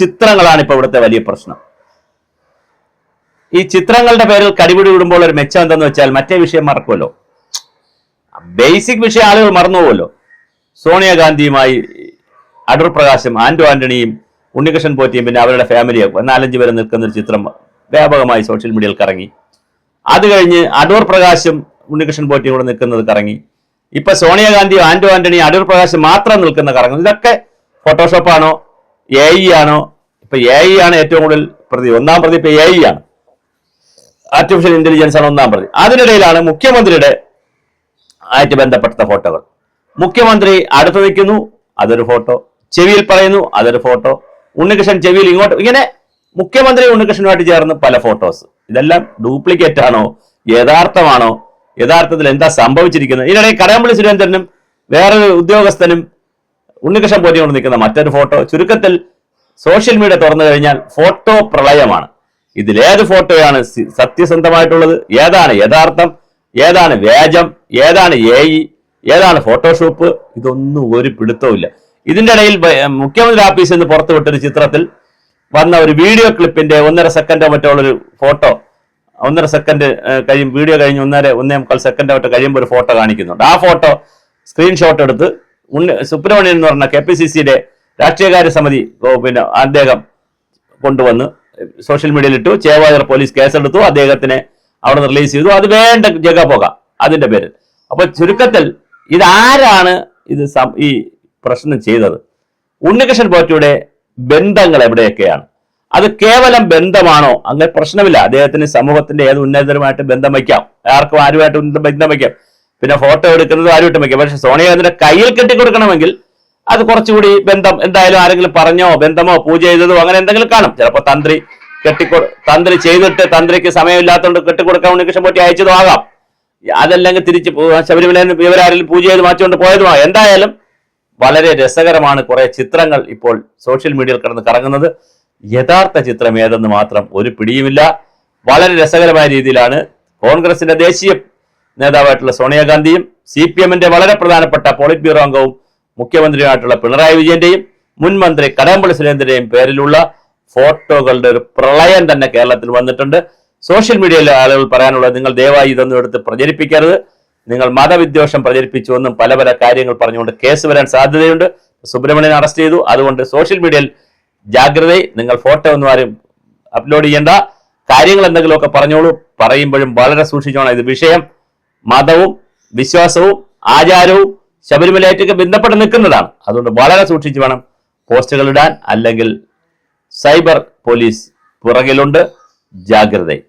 ചിത്രങ്ങളാണ് ഇപ്പൊ ഇവിടുത്തെ വലിയ പ്രശ്നം. ഈ ചിത്രങ്ങളുടെ പേരിൽ കടിപിടി വിടുമ്പോൾ ഒരു മെച്ചം എന്തെന്ന് വെച്ചാൽ മറ്റേ വിഷയം മറക്കുമല്ലോ. ബേസിക് വിഷയം ആളുകൾ മറന്നുപോകുമല്ലോ. സോണിയാഗാന്ധിയുമായി അടൂർ പ്രകാശും ആന്റോ ആന്റണിയും ഉണ്ണികൃഷ്ണൻ പോറ്റിയും പിന്നെ അവരുടെ ഫാമിലിയും നാലഞ്ച് പേരെ നിൽക്കുന്ന ഒരു ചിത്രം വ്യാപകമായി സോഷ്യൽ മീഡിയയിൽ കറങ്ങി. അത് കഴിഞ്ഞ് അടൂർ പ്രകാശും ഉണ്ണികൃഷ്ണൻ പോറ്റിയും കൂടെ നിൽക്കുന്നത് കറങ്ങി. ഇപ്പൊ സോണിയാഗാന്ധിയും ആന്റോ ആന്റണിയും അടൂർ പ്രകാശും മാത്രം നിൽക്കുന്ന കറങ്ങുന്നു. ഇതൊക്കെ ഫോട്ടോഷോപ്പാണോ എ ഇ ആണോ? ഇപ്പൊ എ ഇ ആണ് ഏറ്റവും കൂടുതൽ പ്രതി ഒന്നാം പ്രതി ഇപ്പൊ എ ഇ ആണ്. ആർട്ടിഫിഷ്യൽ ഇന്റലിജൻസ് ആണ് ഒന്നാം പ്രതി. അതിനിടയിലാണ് മുഖ്യമന്ത്രിയുടെ ആയിട്ട് ബന്ധപ്പെട്ട ഫോട്ടോകൾ. മുഖ്യമന്ത്രി അടുത്ത് നിൽക്കുന്നു അതൊരു ഫോട്ടോ. ചെവിയിൽ പറയുന്നു അതൊരു ഫോട്ടോ. ഉണ്ണികൃഷ്ണൻ ചെവിയിൽ ഇങ്ങോട്ട് ഇങ്ങനെ മുഖ്യമന്ത്രി ഉണ്ണികൃഷ്ണനുമായിട്ട് ചേർന്ന് പല ഫോട്ടോസ്. ഇതെല്ലാം ഡ്യൂപ്ലിക്കേറ്റ് ആണോ? യഥാർത്ഥമാണോ? യഥാർത്ഥത്തിൽ എന്താ സംഭവിച്ചിരിക്കുന്നത്? ഇതിനിടയിൽ കടകംപള്ളി സുരേന്ദ്രനും വേറൊരു ഉദ്യോഗസ്ഥനും ഉണ്ണികൃഷ്ണൻ പോറ്റി കൊണ്ട് നിൽക്കുന്ന മറ്റൊരു ഫോട്ടോ ചുരുക്കത്തിൽ സോഷ്യൽ മീഡിയ തുറന്നു കഴിഞ്ഞാൽ ഫോട്ടോ പ്രളയമാണ്. ഇതിലേത് ഫോട്ടോയാണ് സത്യസന്ധമായിട്ടുള്ളത്? ഏതാണ് യഥാർത്ഥം? ഏതാണ് വ്യാജം? ഏതാണ് എ ഏതാണ് ഫോട്ടോഷോപ്പ്? ഇതൊന്നും ഒരു പിടുത്തവുമില്ല ഇതിന്റെ ഇടയിൽ മുഖ്യമന്ത്രി ഓഫീസിൽ നിന്ന് പുറത്തുവിട്ടൊരു ചിത്രത്തിൽ വന്ന ഒരു വീഡിയോ ക്ലിപ്പിന്റെ ഒന്നര സെക്കൻഡോ മറ്റോ ഉള്ളൊരു ഫോട്ടോ ഒന്നര സെക്കൻഡ് കഴിയും വീഡിയോ കഴിഞ്ഞ് ഒന്നര ഒന്നേ മുക്കാൽ സെക്കൻഡോ മറ്റോ കഴിയുമ്പോൾ ഒരു ഫോട്ടോ കാണിക്കുന്നുണ്ട്. ആ ഫോട്ടോ സ്ക്രീൻഷോട്ട് എടുത്ത് സുബ്രഹ്മണ്യൻ എന്ന് പറഞ്ഞ കെ പി സി സിയുടെ രാഷ്ട്രീയകാര്യ സമിതി പിന്നെ അദ്ദേഹം കൊണ്ടുവന്ന് സോഷ്യൽ മീഡിയയിൽ ഇട്ടു ചേവായൂർ പോലീസ് കേസെടുത്തു. അദ്ദേഹത്തിനെ അവിടെ റിലീസ് ചെയ്തു. അത് വേണ്ട ജഗ പോക അതിന്റെ പേരിൽ. അപ്പൊ ചുരുക്കത്തിൽ ഇതാരാണ് ഇത് ഈ പ്രശ്നം ചെയ്തത്? ഉണ്ണികൃഷ്ണൻ പോറ്റിയുടെ ബന്ധങ്ങൾ എവിടെയൊക്കെയാണ്? അത് കേവലം ബന്ധമാണോ? അങ്ങനെ പ്രശ്നമില്ല. അദ്ദേഹത്തിന് സമൂഹത്തിന്റെ ഏത് ഉന്നതരുമായിട്ട് ബന്ധം വയ്ക്കാം? ആർക്കും ആരുമായിട്ട് ബന്ധം വയ്ക്കാം? പിന്നെ ഫോട്ടോ എടുക്കുന്നത് ആരും ഇട്ടും വയ്ക്കാം പക്ഷെ സോണിയാഗാന്ധിയുടെ കയ്യിൽ കെട്ടിക്കൊടുക്കണമെങ്കിൽ അത് കുറച്ചുകൂടി ബന്ധം എന്തായാലും ആരെങ്കിലും പറഞ്ഞോ ബന്ധമോ പൂജ ചെയ്തതോ അങ്ങനെ എന്തെങ്കിലും കാണും. ചിലപ്പോൾ തന്ത്രി കെട്ടിക്കൊ തന്ത്രി ചെയ്തിട്ട് തന്ത്രിക്ക് സമയമില്ലാത്തതുകൊണ്ട് കെട്ടിക്കൊടുക്കാൻ ഉണ്ണികൃഷ്ണൻ പോറ്റി അയച്ചതും ആകാം. അതല്ലെങ്കിൽ തിരിച്ച് ശബരിമല ഇവരാരെങ്കിലും പൂജ ചെയ്ത് മാറ്റിക്കൊണ്ട് പോയതുമാണ് എന്തായാലും വളരെ രസകരമാണ് കുറെ ചിത്രങ്ങൾ ഇപ്പോൾ സോഷ്യൽ മീഡിയയിൽ കിടന്ന് കറങ്ങുന്നത്. യഥാർത്ഥ ചിത്രം ഏതെന്ന് മാത്രം ഒരു പിടിയുമില്ല. വളരെ രസകരമായ രീതിയിലാണ് കോൺഗ്രസിന്റെ ദേശീയ നേതാവായിട്ടുള്ള സോണിയാഗാന്ധിയും സി പി എമ്മിന്റെ വളരെ പ്രധാനപ്പെട്ട പോളിറ്റ് ബ്യൂറോ അംഗവും മുഖ്യമന്ത്രിയുമായിട്ടുള്ള പിണറായി വിജയന്റെയും മുൻ മന്ത്രി കടകംപള്ളി സുരേന്ദ്രന്റെയും പേരിലുള്ള ഫോട്ടോകളുടെ ഒരു പ്രളയം തന്നെ കേരളത്തിൽ വന്നിട്ടുണ്ട്. സോഷ്യൽ മീഡിയയിലെ ആളുകൾ പറയാനുള്ളത് നിങ്ങൾ ദയവായി ഇതൊന്നും എടുത്ത് പ്രചരിപ്പിക്കരുത്. നിങ്ങൾ മതവിദ്വേഷം പ്രചരിപ്പിച്ചുവെന്നും പല പല കാര്യങ്ങൾ പറഞ്ഞുകൊണ്ട് കേസ് വരാൻ സാധ്യതയുണ്ട്. സുബ്രഹ്മണ്യൻ അറസ്റ്റ് ചെയ്തു. അതുകൊണ്ട് സോഷ്യൽ മീഡിയയിൽ ജാഗ്രത നിങ്ങൾ ഫോട്ടോ ഒന്നും ആരും അപ്ലോഡ് ചെയ്യേണ്ട. കാര്യങ്ങൾ എന്തെങ്കിലുമൊക്കെ പറഞ്ഞോളൂ. പറയുമ്പോഴും വളരെ സൂക്ഷിച്ചോണം. ഇത് വിഷയം മതവും വിശ്വാസവും ആചാരവും ശബരിമലയായിട്ടൊക്കെ ബന്ധപ്പെട്ട് നിൽക്കുന്നതാണ്. അതുകൊണ്ട് വളരെ സൂക്ഷിച്ചു വേണം പോസ്റ്റുകൾ ഇടാൻ. അല്ലെങ്കിൽ സൈബർ പോലീസ് പുറകിലുണ്ട്. ജാഗ്രത